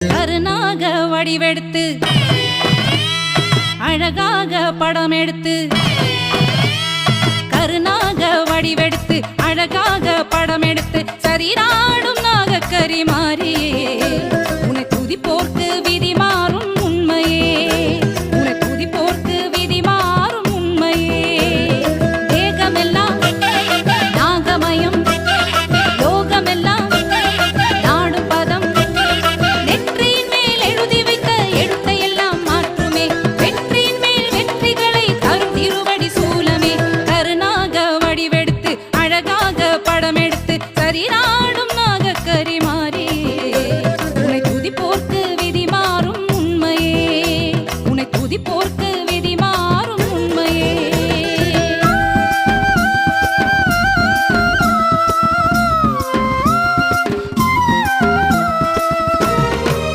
கருணாக வடிவெடுத்து அழகாக படம் எடுத்து கருணாக வடிவெடுத்து அழகாக படம் எடுத்து சரிராடும் நாகக்கரி மாறி படம் எடுத்து சரிதான்